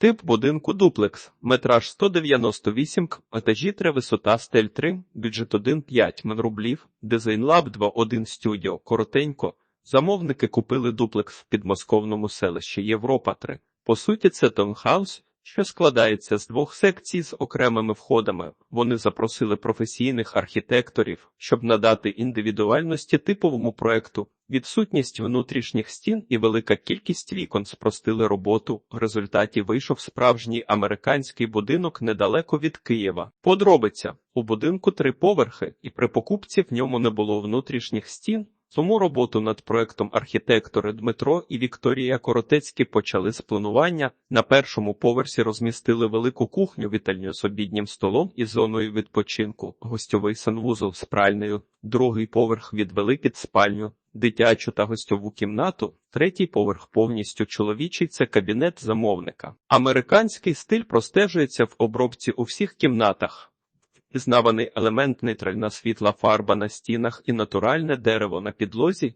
Тип будинку дуплекс, метраж 198 к, етажі 3, висота стель 3, бюджет 1,5 мн рублів, дизайн лаб 2.1 студіо, коротенько. Замовники купили дуплекс в підмосковному селищі Європа 3. По суті, це таунхаус, що складається з двох секцій з окремими входами. Вони запросили професійних архітекторів, щоб надати індивідуальності типовому проекту. Відсутність внутрішніх стін і велика кількість вікон спростили роботу. В результаті вийшов справжній американський будинок недалеко від Києва. Подробиця у будинку три поверхи, і при покупці в ньому не було внутрішніх стін. Тому роботу над проектом архітектори Дмитро і Вікторія Коротецькі почали з планування. На першому поверсі розмістили велику кухню вітальню з обіднім столом і зоною відпочинку, гостьовий санвузол з пральнею, другий поверх відвели під спальню, дитячу та гостьову кімнату, третій поверх повністю чоловічий це кабінет замовника. Американський стиль простежується в обробці у всіх кімнатах. Пізнаваний елемент нейтральна світла фарба на стінах і натуральне дерево на підлозі,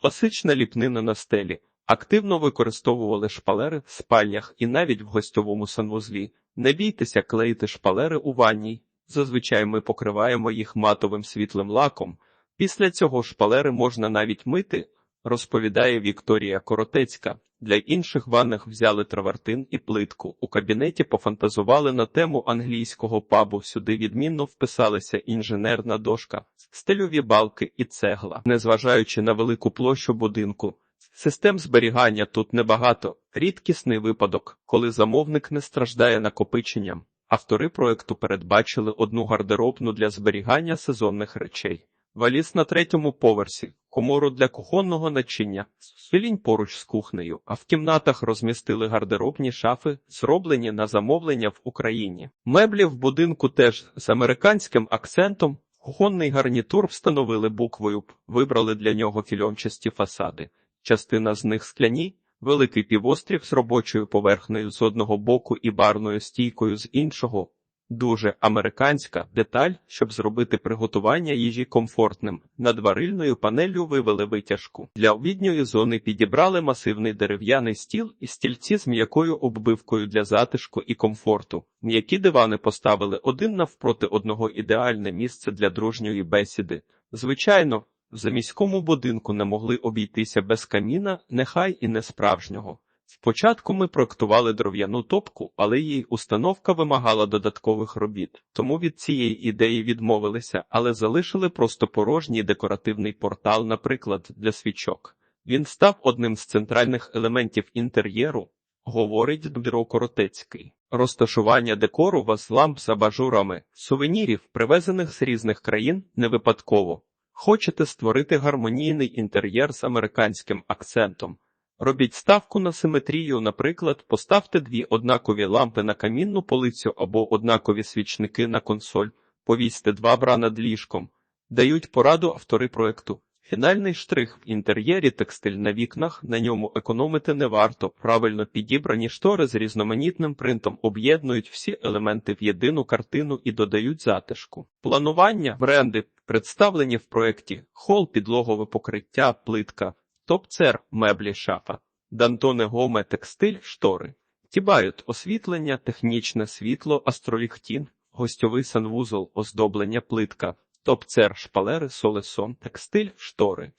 класична ліпнина на стелі. Активно використовували шпалери в спальнях і навіть в гостьовому санвузлі. Не бійтеся клеїти шпалери у ванній. Зазвичай ми покриваємо їх матовим світлим лаком. Після цього шпалери можна навіть мити, розповідає Вікторія Коротецька. Для інших ванних взяли травертин і плитку. У кабінеті пофантазували на тему англійського пабу. Сюди відмінно вписалися інженерна дошка, стильові балки і цегла, незважаючи на велику площу будинку. Систем зберігання тут небагато. Рідкісний випадок, коли замовник не страждає накопиченням. Автори проекту передбачили одну гардеробну для зберігання сезонних речей. Валіз на третьому поверсі, комору для кухонного начиння, філінь поруч з кухнею, а в кімнатах розмістили гардеробні шафи, зроблені на замовлення в Україні. Меблі в будинку теж з американським акцентом. Кухонний гарнітур встановили буквою П, вибрали для нього фільончасті фасади. Частина з них скляні, великий півострів з робочою поверхнею з одного боку і барною стійкою з іншого. Дуже американська деталь, щоб зробити приготування їжі комфортним. Над варильною панеллю вивели витяжку. Для обідньої зони підібрали масивний дерев'яний стіл і стільці з м'якою оббивкою для затишку і комфорту. М'які дивани поставили один навпроти одного ідеальне місце для дружньої бесіди. Звичайно, в заміському будинку не могли обійтися без каміна, нехай і не справжнього. Спочатку ми проектували дров'яну топку, але її установка вимагала додаткових робіт, тому від цієї ідеї відмовилися, але залишили просто порожній декоративний портал, наприклад, для свічок. Він став одним з центральних елементів інтер'єру, говорить Дмитро Коротецький. Розташування декору вас ламп з абажурами, сувенірів, привезених з різних країн, не випадково. Хочете створити гармонійний інтер'єр з американським акцентом. Робіть ставку на симетрію, наприклад, поставте дві однакові лампи на камінну полицю або однакові свічники на консоль, повісьте два бра над ліжком, дають пораду автори проекту. Фінальний штрих в інтер'єрі текстиль на вікнах, на ньому економити не варто. Правильно підібрані штори з різноманітним принтом об'єднують всі елементи в єдину картину і додають затишку. Планування, бренди представлені в проєкті, хол, підлогове покриття, плитка. Топцер, меблі, шафа, Дантоне Гоме, текстиль, штори, Тібают, освітлення, технічне світло, астроліхтін, гостьовий санвузол, оздоблення плитка, топцер, шпалери, солесон, текстиль, штори,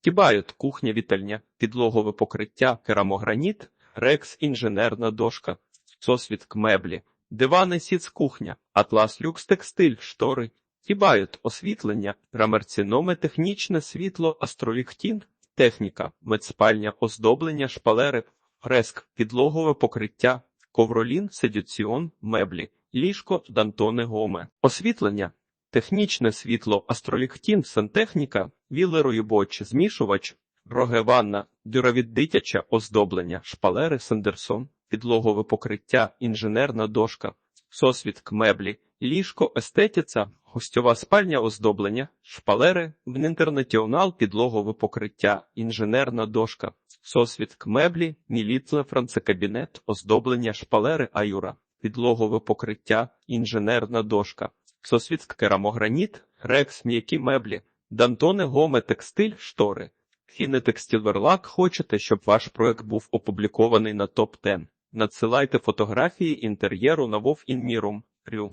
Тібают, кухня, вітальня, підлогове покриття, керамограніт, рекс, інженерна дошка, сосвідк меблі, дивани, сіц, кухня, атлас, люкс, текстиль, штори, Тібают, освітлення, рамерціноме, технічне світло, астроліхтін, Техніка, медспальня, оздоблення, шпалери, фреск, підлогове покриття, ковролін, седюціон, меблі, ліжко, дантоне гоме, освітлення, технічне світло, астроліхтін, сантехніка, вілероюбоч, змішувач, рогеванна, дюравід дитяче оздоблення, шпалери, сендерсон, підлогове покриття, інженерна дошка, сосвідк, меблі, ліжко, естетіця, гостьова спальня оздоблення, шпалери, інтернаціонал, підлогове покриття, інженерна дошка, сосвідк меблі, мілітле, францекабінет, оздоблення, шпалери, аюра, підлогове покриття, інженерна дошка, сосвідк керамограніт, рекс, м'які меблі, дантоне, гоме, текстиль, штори. Фінетекстілверлак хочете, щоб ваш проект був опублікований на топ 10 Надсилайте фотографії інтер'єру на Вов Інмірум. Рю.